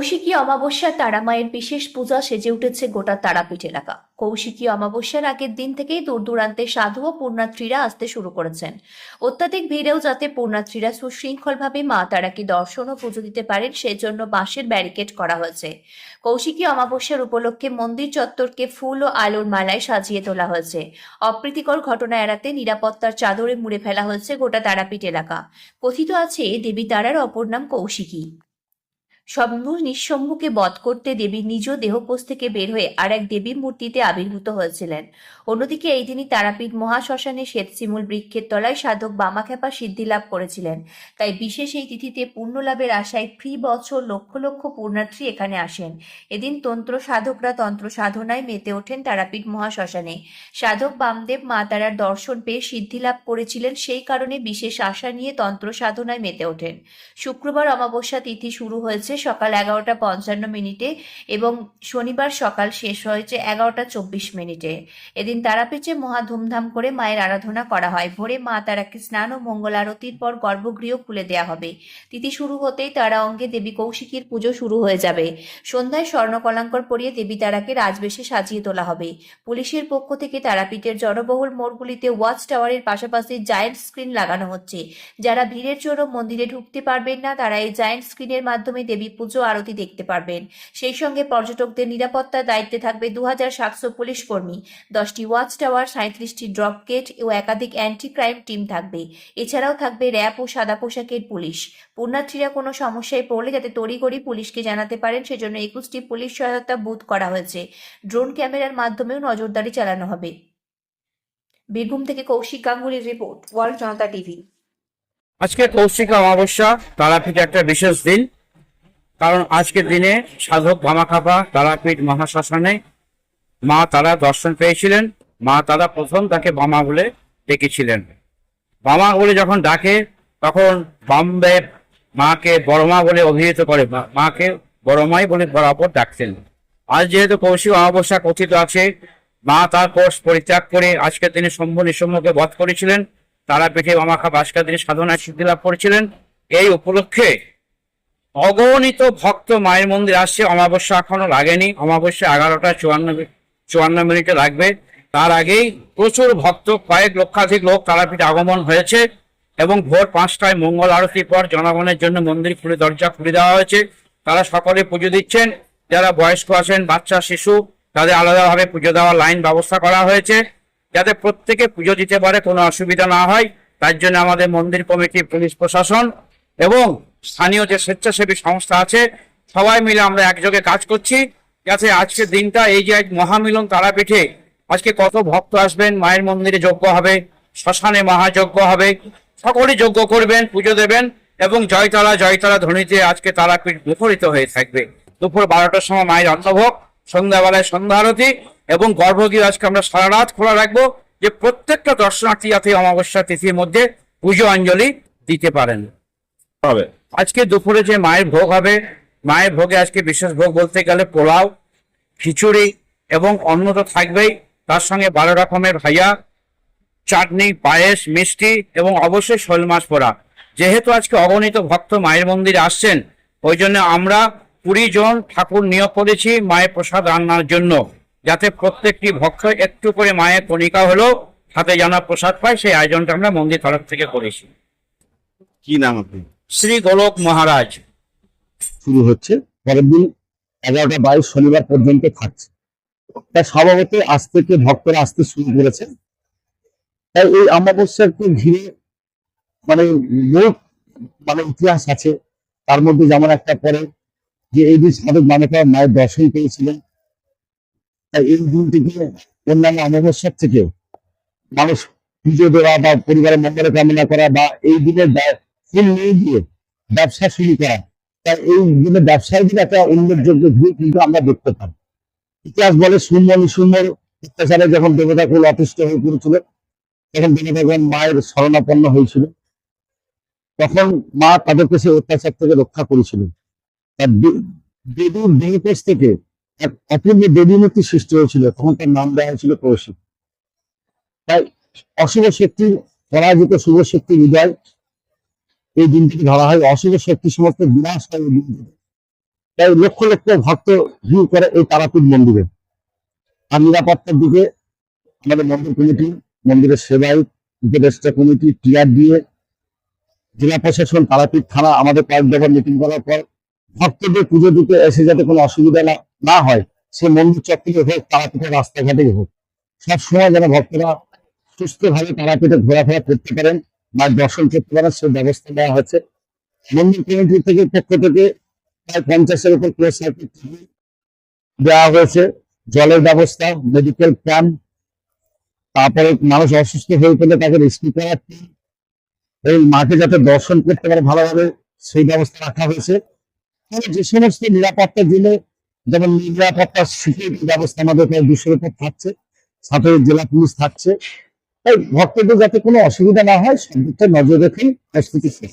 কৌশিকী অমাবস্যা তারামায়ের বিশেষ পূজা সেজে উঠেছে গোটা তারাপীঠ এলাকা। কৌশিকী অমাবস্যার আগের দিন থেকেই দূর দূরান্তে সাধু ও পূর্ণাত্রীরা আসতে শুরু করেছেন। অত্যাধিক ভিড়েও যাতে পুণ্যার্থীরা সুশৃঙ্খলভাবে মা তারাকে দর্শন ও পুজো দিতে পারেন, সেজন্য বাঁশের ব্যারিকেড করা হয়েছে। কৌশিকী অমাবস্যার উপলক্ষে মন্দির চত্বরকে ফুল ও আলোর মালায় সাজিয়ে তোলা হয়েছে। অপ্রীতিকর ঘটনা এড়াতে নিরাপত্তার চাদরে মুড়ে ফেলা হয়েছে গোটা তারাপীঠ এলাকা। কথিত আছে, দেবী তারার অপর নাম কৌশিকী। শম্ভু নিঃশম্ভুকে বধ করতে দেবী নিজ দেহকোষ থেকে বের হয়ে আর এক দেবীর মূর্তিতে আবির্ভূত হয়েছিলেন। অন্যদিকে এই দিনই তারাপীঠ মহাশ্মশানে শ্বেতশিমুল বৃক্ষের তলায় সাধক বামাখ্যাপা সিদ্ধি লাভ করেছিলেন। তাই বিশেষ এই তিথিতে পুণ্য লাভের আশায় ফ্রি বছর লক্ষ লক্ষ পূর্ণার্থী এখানে আসেন। এদিন তন্ত্র সাধকরা তন্ত্র সাধনায় মেতে ওঠেন তারাপীঠ মহাশ্মশানে। সাধক বামদেব মা তারার দর্শন পেয়ে সিদ্ধি লাভ করেছিলেন, সেই কারণে বিশেষ আশা নিয়ে তন্ত্র সাধনায় মেতে ওঠেন। শুক্রবার অমাবস্যা তিথি শুরু হয়েছে। সকাল এগারোটা পঞ্চান্ন মিনিটে এবং শনিবার সকাল শেষ হয়েছে এগারোটা চব্বিশ মিনিটে। এদিন তারাপীঠে মহা ধুমধাম করে মায়ের আরাধনা করা হয়। ভোরে মা তারাকে স্নান ও মঙ্গল আরতির পর গর্ভগৃহ খুলে দেওয়া হবে। তিথি শুরু হতেই তারা অঙ্গে দেবী কৌশিকীর পুজো শুরু হয়ে যাবে। সন্ধ্যায় স্বর্ণকলাঙ্কর পরিয়ে দেবী তারাকে রাজবেশে সাজিয়ে তোলা হবে। পুলিশের পক্ষ থেকে তারাপীঠের জনবহুল মোড়গুলিতে ওয়াচ টাওয়ারের পাশাপাশি জায়েন্ট স্ক্রিন লাগানো হচ্ছে। যারা ভিড়ের জন্য মন্দিরে ঢুকতে পারবেন না, তারা এই জায়েন্ট স্ক্রিনের মাধ্যমে দেবী পুজো আরতি দেখতে পারবেন। সেই সঙ্গে পর্যটকদের নিরাপত্তার দায়িত্বে থাকবে দু হাজার সাতশো পুলিশ কর্মী। দশটি ওয়াচ টাওয়ার সাঁত্রিশটি ড্রপ গেট ও একাধিক অ্যান্টি ক্রাইম টিম থাকবে। এছাড়াও থাকবে র্যাব ও সাদা পোশাকের পুলিশ। পুণ্যার্থীরা কোনো সমস্যায় পড়লে যাতে তড়িঘড়ি পুলিশকে জানাতে পারেন, সেজন্য একুশটি পুলিশ সহায়তা বুথ করা হয়েছে। ড্রোন ক্যামেরার মাধ্যমেও নজরদারি চালানো হবে। বীরভূম থেকে কৌশিক গাঙ্গুলির রিপোর্ট, ওয়ার্ল্ড জনতা টিভি। আজকে কৌশিক অমাবস্যা তারাপীঠ একটা বিশেষ দিন। কারণ আজকের দিনে সাধক ভামাখাপা তারাপীঠ মহাশ্মশানে মা তারা দর্শন পেয়েছিলেন, মা তারা প্রথম তাকে বামা বলে ডেকেছিলেন। বামা বলে যখন ডাকে, তখন বামদেব মাকে বড়মা বলে অভিহিত করে মাকে বড়মাই বলে বরাবর ডাকতেন। আজ যেহেতু কৌশিক অমাবস্যা কথিত আছে, মা তার কোষ পরিত্যাগ করে আজকের দিনে শম্ভু নিঃশম্ভুকে বধ করেছিলেন তারা তারাপীঠে মামাখা আজকের দিনে সাধনায় সিদ্ধি লাভ করেছিলেন। এই উপলক্ষে অগণিত ভক্ত মায়ের মন্দির আসছে। অমাবস্যা এখনও লাগেনি। অমাবস্যা এগারোটা চুয়ান্ন চুয়ান্ন মিনিটে লাগবে। তার আগেই প্রচুর ভক্ত, কয়েক লক্ষাধিক লোক তারাপীঠ আগমন হয়েছে এবং ভোর পাঁচটায় মঙ্গল আরতির পর জনগণের জন্য মন্দির খুলে, দরজা খুলে দেওয়া হয়েছে। তারা সকলে পুজো দিচ্ছেন। যারা বয়স্ক আছেন, বাচ্চা, শিশু, তাদের আলাদাভাবে পুজো দেওয়ার লাইন ব্যবস্থা করা হয়েছে। যাতে প্রত্যেকে পুজো দিতে পারে, কোনো অসুবিধা না হয়। তার জন্য আমাদের মন্দির কমিটি পুলিশ প্রশাসন এবং স্থানীয় যে স্বেচ্ছাসেবী সংস্থা আছে, সবাই মিলে আমরা একযোগে কাজ করছি। যাতে আজকের দিনটা এই যে মহামিলন তারাপীঠে, আজকে কত ভক্ত আসবেন, মায়ের মন্দিরে যজ্ঞ হবে, শ্মশানে মহাযজ্ঞ হবে সকলে যজ্ঞ করবেন, পুজো দেবেন এবং জয়তলা জয়তলা ধ্বনিতে আজকে তারাপীঠ মুখরিত হয়ে থাকবে। দুপুর বারোটার সময় মায়ের অন্নভোগ সন্ধ্যাবেলায় সন্ধ্যা আরতি এবং গর্ভগৃহ আজকে আমরা সারা রাত খোলা রাখব যে প্রত্যেকটা দর্শনার্থী যাতে অমাবস্যা তিথির মধ্যে পুজো অঞ্জলি দিতে পারেন। হবে আজকে দুপুরে যে মায়ের ভোগ হবে, মায়ের ভোগে আজকে বিশেষ ভোগ বলতে গেলে পোলাও, খিচুড়ি এবং অন্ন তো থাকবেই, তার সঙ্গে বারো রকমের ভাইয়া, চাটনি, পায়েস, মিষ্টি এবং অবশ্যই শোল মাছ পোড়া। যেহেতু আজকে অগণিত ভক্ত মায়ের মন্দিরে আসছেন, ওই জন্য আমরা কুড়ি জন ঠাকুর নিয়োগ করেছি মায়ের প্রসাদ রান্নার জন্য, যাতে প্রত্যেকটি ভক্ত একটু করে মায়ের কণিকা হলো হাতে জানা প্রসাদ পায়, সেই আয়োজনটা আমরা মন্দির তরফ থেকে করেছি। কি নাম আপনি? শ্রী গোলক মহারাজ। শুরু হচ্ছে। পরের দিন এগারোটা বাইশ শনিবার পর্যন্ত থাকছে। তাই স্বভাবত আজ থেকে ভক্তরা আসতে শুরু করেছে। তাই এই অমাবস্যাকে ঘিরে মানে লোক মানে ইতিহাস আছে। তার মধ্যে যেমন একটা পরে যে এই দিন সাধক মানেকা মায়ের দর্শন পেয়েছিলেন। তাই এই দিনটিকে অন্যান্য অমাবস্যার থেকেও মানুষ পুজো দেওয়া বা পরিবারের মঙ্গল কামনা করা বা এই দিনের ব্যবসা শুরু করা। এই ব্যবসায়ীদের একটা উল্লেখযোগ্য কিন্তু আমরা দেখতে পাই। ইতিহাস বলে নিশূন্যর অত্যাচারে যখন অতিষ্ঠ হয়ে পড়েছিল, তখন মায়ের শরণাপন্ন হয়েছিল। তখন মা তাদেরকে সেই অত্যাচার থেকে রক্ষা করেছিলেন তার দেবীর দেহকোষ থেকে এক অপূর্ব দেবী মূর্তি সৃষ্টি হয়েছিল। তখন তার নাম দেওয়া হয়েছিল কৌশিক তাই অশুভ শক্তি পরাজিত শুভ শক্তি হৃদয় এই দিনটিকে ধরা হয়। অশুভ শক্তি সমস্ত বিনাশ হয় এই দিনটিতে। তাই লক্ষ লক্ষ ভক্ত ভিড় করে এই তারাপীঠ মন্দিরে। আর নিরাপত্তার দিকে আমাদের মন্দির কমিটি, মন্দিরের সেবাই উপদেষ্টা কমিটি, টিআর দিয়ে জেলা প্রশাসন, তারাপীঠ থানা, আমাদের কয়েক দফার মিটিং করার পর ভক্তদের পুজো দিতে এসে যাতে কোনো অসুবিধা না হয়, সে মন্দির চত্বরে হোক, তারাপীঠের রাস্তাঘাটে হোক। সবসময় যেন ভক্তরা সুস্থভাবে তারাপীঠে ঘোরাফেরা করতে পারেন। বা দর্শন করতে পারেন সে ব্যবস্থা দেওয়া হয়েছে। মন্দির কমিটি থেকে পক্ষ থেকে প্রায় পঞ্চাশের উপর ক্লোজ সার্কিট দেওয়া হয়েছে জলের ব্যবস্থা মেডিকেল ক্যাম্প তারপরে মানুষ অসুস্থ হয়ে পড়লে তাকে রেস্কিউ করার team, এই মাকে যাতে দর্শন করতে পারে ভালোভাবে সেই ব্যবস্থা রাখা হয়েছে। যে সমস্ত নিরাপত্তার জন্য যেমন নিরাপত্তা সিকিউরিটি ব্যবস্থা আমাদের প্রায় দুশোর উপর থাকছে সাথে জেলা পুলিশ থাকছে। তাই ভক্তদের যাতে কোনো অসুবিধা না হয় দিকটা নজর রেখে প্রস্তুতি শেষ